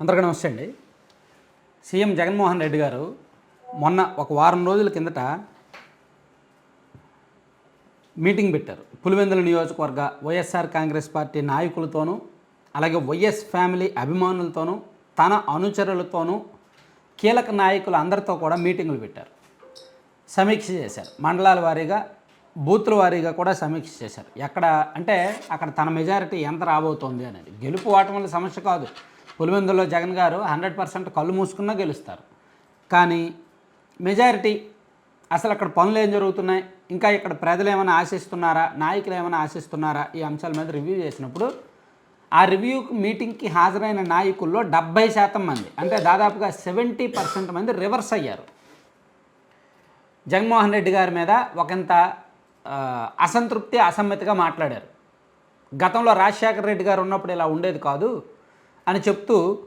అందరికీ నమస్తే అండి. సీఎం జగన్మోహన్ రెడ్డి గారు మొన్న ఒక వారం రోజుల కిందట మీటింగ్ పెట్టారు. పులివెందుల నియోజకవర్గ వైఎస్ఆర్ కాంగ్రెస్ పార్టీ నాయకులతోనూ అలాగే వైఎస్ ఫ్యామిలీ అభిమానులతోనూ తన అనుచరులతోనూ కీలక నాయకులు అందరితో కూడా మీటింగులు పెట్టారు. సమీక్ష చేశారు. మండలాల వారీగా బూత్ల వారీగా కూడా సమీక్ష చేశారు. ఎక్కడ అంటే అక్కడ తన మెజారిటీ ఎంత రాబోతోంది అనేది. గెలుపు ఓటముల సమస్య కాదు. పులివెందులో జగన్ గారు హండ్రెడ్ పర్సెంట్ కళ్ళు మూసుకున్నా గెలుస్తారు. కానీ మెజారిటీ అసలు అక్కడ పనులు ఏం జరుగుతున్నాయి? ఇంకా ఇక్కడ ప్రజలు ఏమైనా ఆశిస్తున్నారా? నాయకులు ఏమైనా ఆశిస్తున్నారా? ఈ అంశాల మీద రివ్యూ చేసినప్పుడు ఆ రివ్యూ మీటింగ్కి హాజరైన నాయకుల్లో డెబ్బై శాతం మంది అంటే దాదాపుగా సెవెంటీ పర్సెంట్ మంది రివర్స్ అయ్యారు. జగన్మోహన్ రెడ్డి గారి మీద ఒకంత అసంతృప్తి అసమ్మతిగా మాట్లాడారు. గతంలో రాజశేఖర రెడ్డి గారు ఉన్నప్పుడు ఇలా ఉండేది కాదు. అని చెప్తూ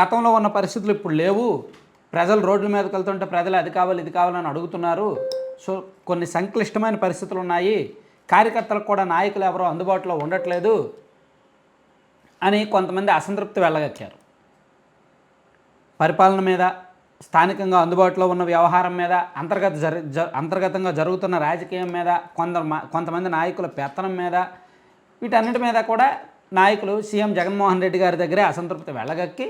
గతంలో ఉన్న పరిస్థితులు ఇప్పుడు లేవు. ప్రజలు రోడ్ల మీదకి వెళ్తుంటే ప్రజలు అది కావాలి ఇది కావాలని అడుగుతున్నారు. సో కొన్ని సంక్లిష్టమైన పరిస్థితులు ఉన్నాయి. కార్యకర్తలకు కూడా నాయకులు ఎవరో అందుబాటులో ఉండట్లేదు అని కొంతమంది అసంతృప్తి వెళ్ళగచ్చారు పరిపాలన మీద స్థానికంగా అందుబాటులో ఉన్న వ్యవహారం మీద అంతర్గత జరి జ అంతర్గతంగా జరుగుతున్న రాజకీయం మీద కొందరు మా- కొంతమంది నాయకుల పెత్తనం మీద వీటన్నిటి మీద కూడా నాయకులు సీఎం జగన్మోహన్ రెడ్డి గారి దగ్గరే అసంతృప్తి వెళ్ళగక్కి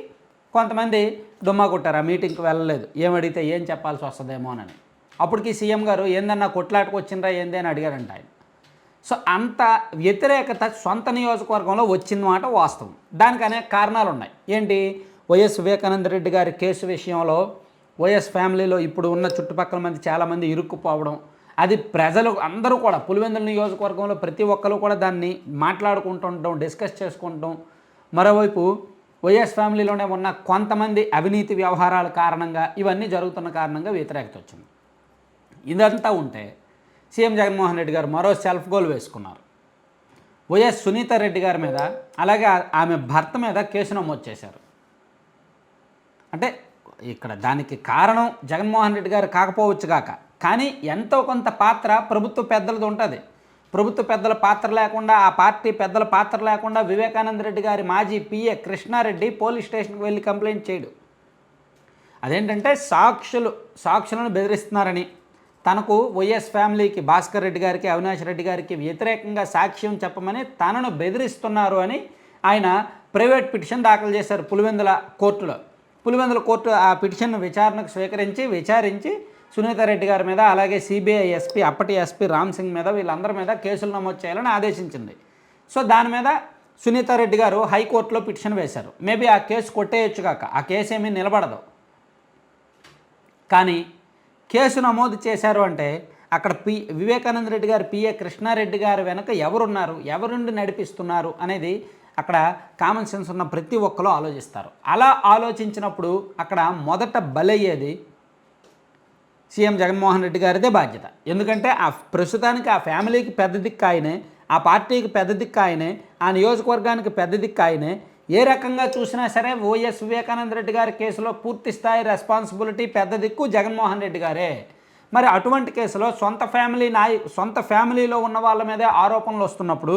కొంతమంది దుమ్మా కొట్టారు ఆ మీటింగ్కి వెళ్ళలేదు. ఏమడిగితే ఏం చెప్పాల్సి వస్తుందేమోనని అప్పటికి సీఎం గారు ఏందన్నా కొట్లాటకు వచ్చిండ్రా ఏంది అని అడిగారంట ఆయన. సో అంత వ్యతిరేకత సొంత నియోజకవర్గంలో వచ్చింది మాట వాస్తవం. దానికి అనేక కారణాలు ఉన్నాయి. ఏంటి? వైఎస్ వివేకానంద రెడ్డి గారి కేసు విషయంలో వైఎస్ ఫ్యామిలీలో ఇప్పుడు ఉన్న చుట్టుపక్కల మంది చాలామంది ఇరుక్కుపోవడం అది ప్రజలు అందరూ కూడా పులివెందుల నియోజకవర్గంలో ప్రతి ఒక్కరు కూడా దాన్ని మాట్లాడుకుంటుండడం డిస్కస్ చేసుకుంటాం. మరోవైపు వైఎస్ ఫ్యామిలీలోనే ఉన్న కొంతమంది అవినీతి వ్యవహారాల కారణంగా ఇవన్నీ జరుగుతున్న కారణంగా వ్యతిరేకత వచ్చింది. ఇదంతా ఉంటే సీఎం జగన్మోహన్ రెడ్డి గారు మరో సెల్ఫ్ గోల్ వేసుకున్నారు. వైఎస్ సునీత రెడ్డి గారి మీద అలాగే ఆమె భర్త మీద కేసు నమోదు చేశారు. అంటే ఇక్కడ దానికి కారణం జగన్మోహన్ రెడ్డి గారు కాకపోవచ్చు కాక కానీ ఎంతో కొంత పాత్ర ప్రభుత్వ పెద్దలది ఉంటుంది. ప్రభుత్వ పెద్దల పాత్ర లేకుండా ఆ పార్టీ పెద్దల పాత్ర లేకుండా వివేకానంద రెడ్డి గారి మాజీ పిఏ కృష్ణారెడ్డి పోలీస్ స్టేషన్కి వెళ్ళి కంప్లైంట్ చేయడు. అదేంటంటే సాక్షులు సాక్షులను బెదిరిస్తున్నారని తనకు వైఎస్ ఫ్యామిలీకి భాస్కర్ రెడ్డి గారికి అవినాష్ రెడ్డి గారికి వ్యతిరేకంగా సాక్ష్యం చెప్పమని తనను బెదిరిస్తున్నారు అని ఆయన ప్రైవేట్ పిటిషన్ దాఖలు చేశారు పులివెందుల కోర్టులో. పులివెందుల కోర్టు ఆ పిటిషన్ను విచారణకు స్వీకరించి విచారించి సునీతారెడ్డి గారి మీద అలాగే సిబిఐ ఎస్పీ అప్పటి ఎస్పీ రామ్ సింగ్ మీద వీళ్ళందరి మీద కేసులు నమోదు చేయాలని ఆదేశించింది. సో దాని మీద సునీతారెడ్డి గారు హైకోర్టులో పిటిషన్ వేశారు. మేబీ ఆ కేసు కొట్టేయచ్చు కాక ఆ కేసు ఏమీ నిలబడదు. కానీ కేసు నమోదు చేశారు అంటే అక్కడ పి వివేకానంద రెడ్డి గారు పిఏ కృష్ణారెడ్డి గారు వెనక ఎవరున్నారు? ఎవరుండి నడిపిస్తున్నారు? అనేది అక్కడ కామన్ సెన్స్ ఉన్న ప్రతి ఒక్కరు ఆలోచిస్తారు. అలా ఆలోచించినప్పుడు అక్కడ మొదట బలయ్యేది సీఎం జగన్మోహన్ రెడ్డి గారిదే బాధ్యత. ఎందుకంటే ఆ ప్రస్తుతానికి ఆ ఫ్యామిలీకి పెద్ద దిక్కు ఆయనే ఆ పార్టీకి పెద్ద దిక్కు ఆయనే ఆ నియోజకవర్గానికి పెద్ద దిక్కు ఆయనే. ఏ రకంగా చూసినా సరే వైఎస్ వివేకానంద రెడ్డి గారి కేసులో పూర్తి స్థాయి రెస్పాన్సిబిలిటీ పెద్ద దిక్కు జగన్మోహన్ రెడ్డి గారే. మరి అటువంటి కేసులో సొంత ఫ్యామిలీ నాయ సొంత ఫ్యామిలీలో ఉన్న వాళ్ళ మీదే ఆరోపణలు వస్తున్నప్పుడు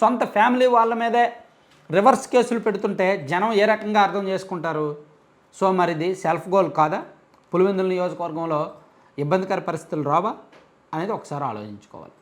సొంత ఫ్యామిలీ వాళ్ళ మీదే రివర్స్ కేసులు పెడుతుంటే జనం ఏ రకంగా అర్థం చేసుకుంటారు? సో మరిది సెల్ఫ్ గోల్ కాదా? పులివెందుల నియోజకవర్గంలో ఇబ్బందికర పరిస్థితులు రావా? అనేది ఒకసారి ఆలోచించుకోవాలి.